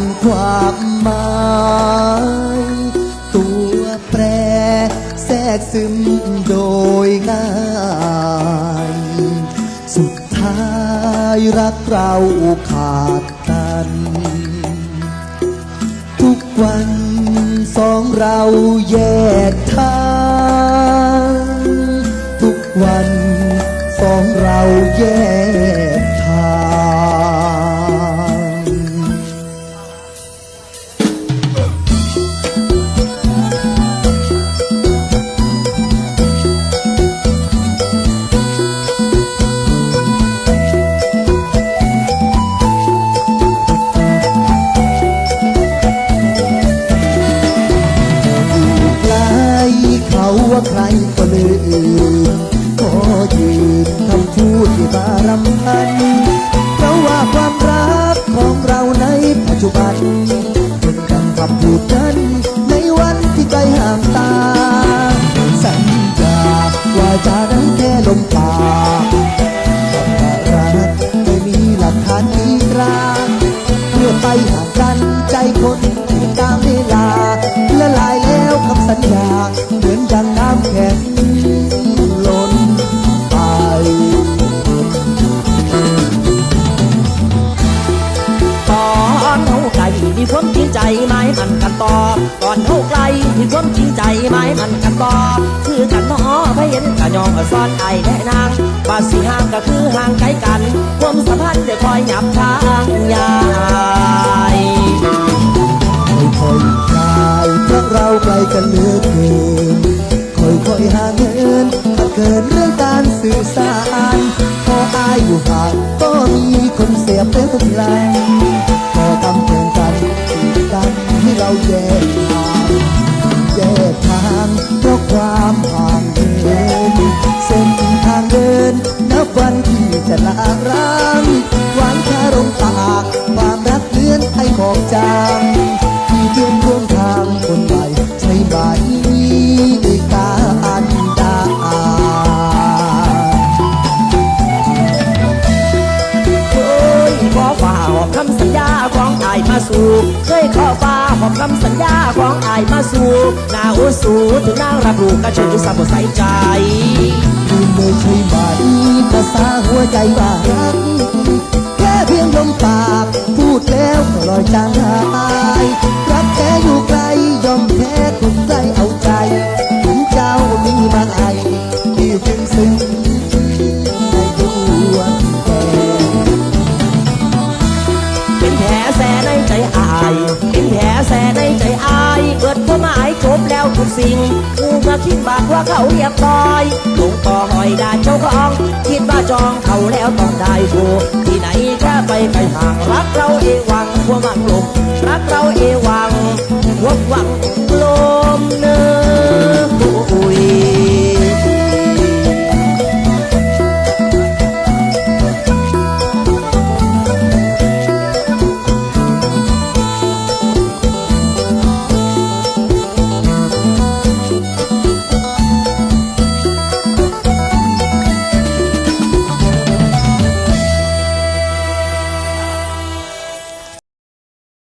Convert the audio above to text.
ำความหมายตัวแปรแทรกซึมโดยง่าย สุดท้ายรักเราขาดกัน ทุกวันสองเราแยกทางทุกวันสองเราแยก ใครก็ลืมขอยืมคำพูดที่บารำพันเพราะว่าความรักของเราในปัจจุบันเป็นดังคำพูดนั้นในวันที่ใจห่างตา สัญญาว่าจะนั้นแค่ลมปากความรักไม่มีหลักฐานมีตราเมื่อไปห่างกันใจคนตามเวลาละลายแล้วคำสัญญาเหมือน ไหมมันกันต่อตอนเท่าไกลมีความจริงใจไหมมันกันต่อคือกันหนอพเห็นกะยองก็ซ้อนไอแน่นางว่าสิห่างก็คือห่างไกลกัน ความสัมพันธ์จะคอยหยับทางยายค่อยๆคลายเพราะเราไกลกันเหลือเกินค่อยๆห่างเหินถ้าเกิดเรื่องการสื่อสารพออายอยู่ห่างก็มีคนเสียเรื่องกล วันที่จะลาร้างหวานค่ลมปากความรักเลื่อนไอของจางที่เพื่อนร่วมทางคนใหม่ใช่ไหมการดาเคยขอฝ่าหอบคำสัญญาของอายมาสู่เคยขอฝ่าหอบคำสัญญาของอายมาสู่นาอุสูถึงนางรับรู้กระเชิญสับใส่ใจคุณเลยใช่ไหมภาษาหั วใจว่ารัก แค่เพียงลมปาก พูดแล้วก็ลอยจางหา ทุกสิ่งกูมาคิดบากว่าเขาเรียบร้อยลงต่อหอยด่าเจ้าของ คิดว่าจองเขาแล้วต้องได้กูที่ไหนแค่ไปไปห่างรักเราเอวังหัวมังลมรักเราเอวังหัววัง